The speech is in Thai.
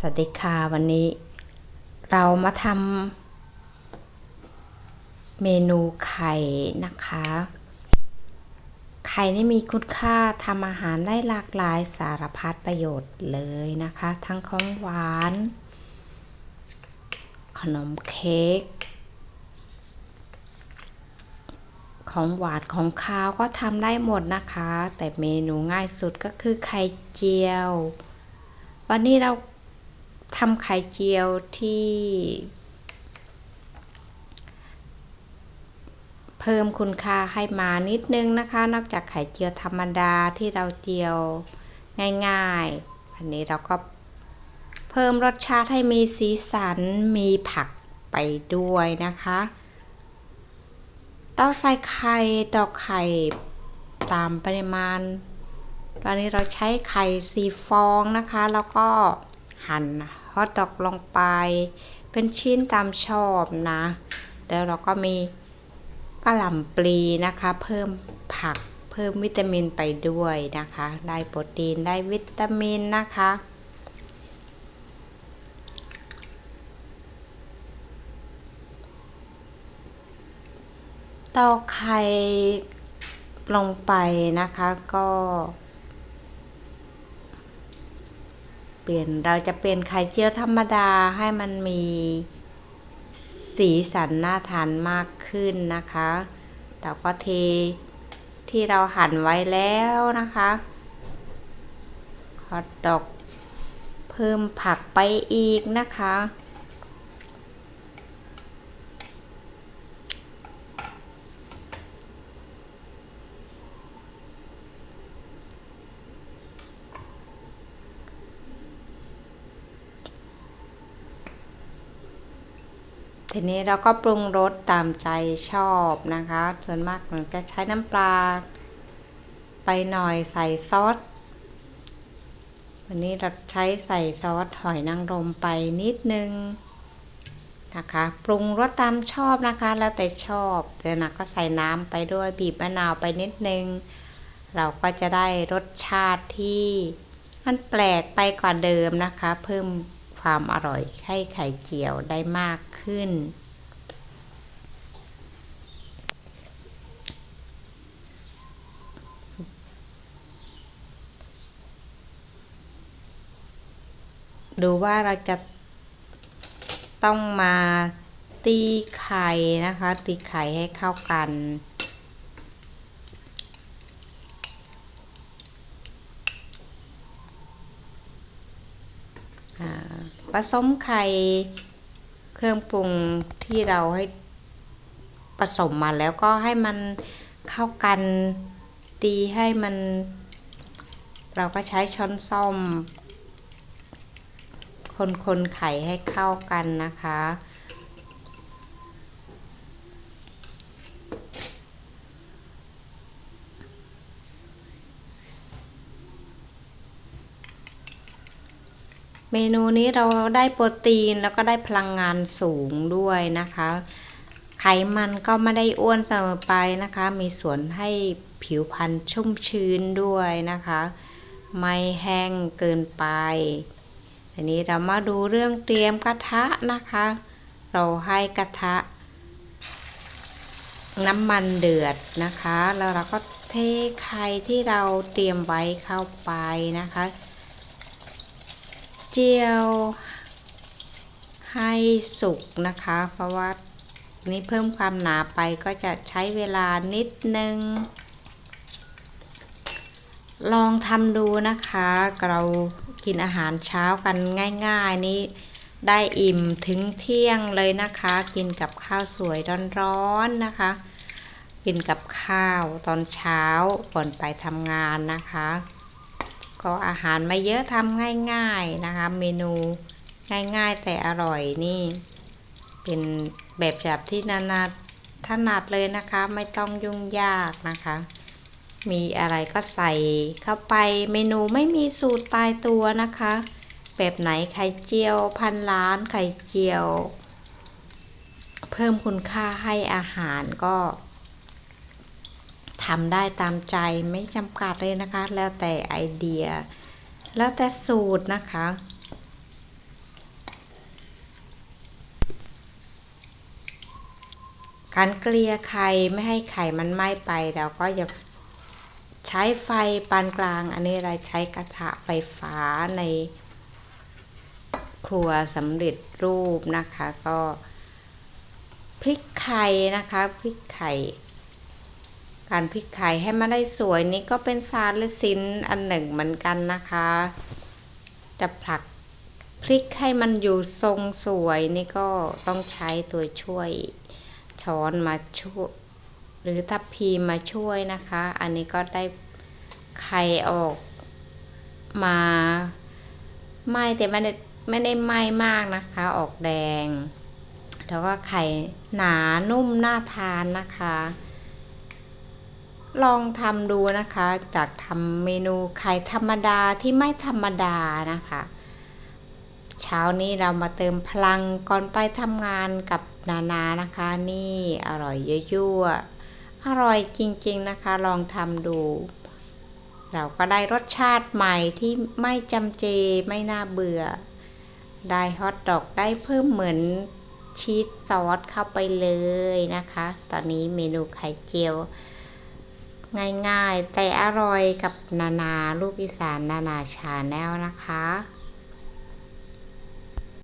สวัสดีค่ะวันนี้เรามาทำเมนูไข่นะคะ ไข่นี่มีคุณค่าทำอาหารได้หลากหลายสารพัดประโยชน์เลยนะคะ ทั้งของหวาน ขนมเค้กของหวานของคาวก็ทำได้หมดนะคะ แต่เมนูง่ายสุดก็คือไข่เจียว วันนี้เรา ทำไข่เจียวที่ เพิ่มคุณค่าให้มานิดนึงนะคะ นอกจากไข่เจียวธรรมดาที่เราเจียวง่ายๆ อันนี้เราก็เพิ่มรสชาติให้มีสีสันมีผักไปด้วยนะคะ เราใส่ไข่ตอกไข่ตามปริมาณ ตอนนี้เราใช้ไข่สีฟองนะคะ แล้วก็หั่น อทดอกลงไป เป็นชิ้นตามชอบนะ แล้วเราก็มีกระหล่ำปลีนะคะ เพิ่มผักเพิ่มวิตามินไปด้วยนะคะ ได้โปรตีนได้วิตามินนะคะตอกไข่ลงไปนะคะก็ เปลี่ยนเราจะเปลี่ยนไข่เจียวธรรมดาให้มันมีสีสันน่าทานมากขึ้นนะคะ เราก็เทที่เราหั่นไว้แล้วนะคะฮอดอกเพิ่มผักไปอีกนะคะ ทีนี้เราก็ปรุงรสตามใจชอบนะคะ ส่วนมากเราจะใช้น้ำปลา ไปหน่อยใส่ซอส วันนี้เราใช้ใส่ซอสหอยนางรมไปนิดนึงนะคะ ปรุงรสตามชอบนะคะ แล้วแต่ชอบเดี๋ยวนะก็ใส่น้ำไปด้วยบีบมะนาวไปนิดนึง เราก็จะได้รสชาติที่มันแปลกไปกว่าเดิมนะคะ เพิ่มความอร่อยให้ไข่เจียวได้มาก ขึ้น ดูว่าเราจะต้องมาตีไข่นะคะ ตีไข่ให้เข้ากันผสมไข่ เครื่องปรุงที่เราให้ผสมมาแล้วก็ให้มันเข้ากันดีให้มัน เราก็ใช้ช้อนส้อม คนคนไข่ให้เข้ากันนะคะ เมนูนี้เราได้โปรตีนแล้วก็ได้พลังงานสูงด้วยนะคะ ไขมันก็ไม่ได้อ้วนเสมอไปนะคะ มีส่วนให้ผิวพรรณชุ่มชื้นด้วยนะคะ ไม่แห้งเกินไปทีนี้เรามาดูเรื่องเตรียมกระทะนะคะ เราให้กระทะ น้ำมันเดือดนะคะ แล้วเราก็เทไข่ที่เราเตรียมไว้เข้าไปนะคะ เจียวให้สุกนะคะ เพราะว่านี่เพิ่มความหนาไปก็จะใช้เวลานิดนึง ลองทำดูนะคะ เรากินอาหารเช้ากันง่ายๆนี้ได้อิ่มถึงเที่ยงเลยนะคะ กินกับข้าวสวยร้อนๆนะคะ กินกับข้าวตอนเช้าก่อนไปทำงานนะคะ ก็อาหารไม่เยอะทำง่าย ๆนะคะ เมนูง่ายๆแต่อร่อยนี่ เป็นแบบแบบที่นานาถนัดเลยนะคะ ไม่ต้องยุ่งยากนะคะ มีอะไรก็ใส่เข้าไปเมนูไม่มีสูตรตายตัวนะคะ แบบไหนไข่เจียวพันล้านไข่เจียว เพิ่มคุณค่าให้อาหารก็ ทำได้ตามใจไม่จำกัดเลยนะคะ แล้วแต่ไอเดีย แล้วแต่สูตรนะคะ การเกลี่ยไข่ไม่ให้ไข่มันไหม้ไปเราก็จะใช้ไฟปานกลาง อันนี้เราใช้กระทะไฟฟ้าในครัวสำเร็จรูปนะคะ ก็พริกไข่นะคะพริกไข่ การพริกไข่ให้มันได้สวยนี่ก็เป็นศาสตร์และศิลป์อันหนึ่งเหมือนกันนะคะ จะผลักพริกให้มันอยู่ทรงสวยนี่ก็ต้องใช้ตัวช่วยช้อนมาช่วยหรือทัพพีมาช่วยนะคะ อันนี้ก็ได้ไข่ออกมาไหมแต่ไม่ได้ไม่ได้ไหมมากนะคะ ออกแดง แล้วก็ไข่หนานุ่มน่าทานนะคะ ลองทำดูนะคะ จากทำเมนูไข่ธรรมดาที่ไม่ธรรมดานะคะ เช้านี้เรามาเติมพลังก่อนไปทำงานกับนานานะคะ นี่อร่อยยั่วๆอร่อยจริงๆนะคะ ลองทำดู เราก็ได้รสชาติใหม่ที่ไม่จำเจไม่น่าเบื่อ ได้ฮอทดอกได้เพิ่มเหมือนชีสซอสเข้าไปเลยนะคะ ตอนนี้เมนูไข่เจียว ง่ายๆ แต่อร่อยกับนานาลูกอีสานนานาชาแนลนะคะ